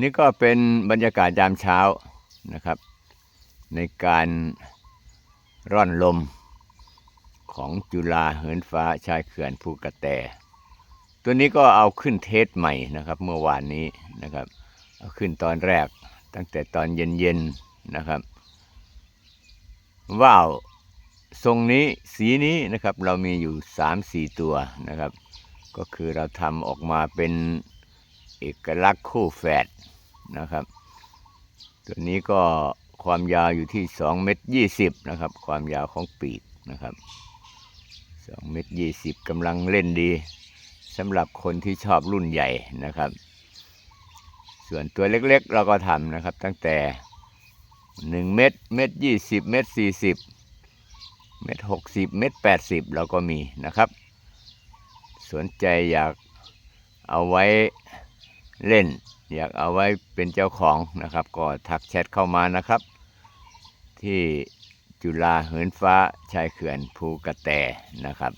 นี่ก็เป็นบรรยากาศยามเช้านะครับ ในการร่อนลมของจุฬาเหินฟ้าชายเขื่อนภูกระแต ตัวนี้ก็เอาขึ้นเทสใหม่นะครับ เมื่อวานนี้นะครับเอาขึ้นตอนแรกตั้งแต่ตอนเย็นๆนะครับ ว่าวทรงนี้สีนี้นะครับเรามีอยู่สามสี่ตัวนะครับ ก็คือเราทำออกมาเป็นเอกลักษณ์คู่แฝด นะครับ ตัวนี้ก็ความยาวอยู่ที่2เมตร20นะครับ ความยาวของปีกนะครับ2เมตร20กำลังเล่นดีสำหรับคนที่ชอบรุ่นใหญ่นะครับ ส่วนตัวเล็กๆ เราก็ทำนะครับ ตั้งแต่ 1 เมตรเมตร20 เมตร40 เมตร60 เมตร80 เราก็มีนะครับ สนใจอยากเอาไว้เล่น อยากเอาไว้เป็นเจ้าของนะครับ ก็ทักแชทเข้ามานะครับ ที่จุฬาเหินฟ้าชายเขื่อนภูกระแตนะครับ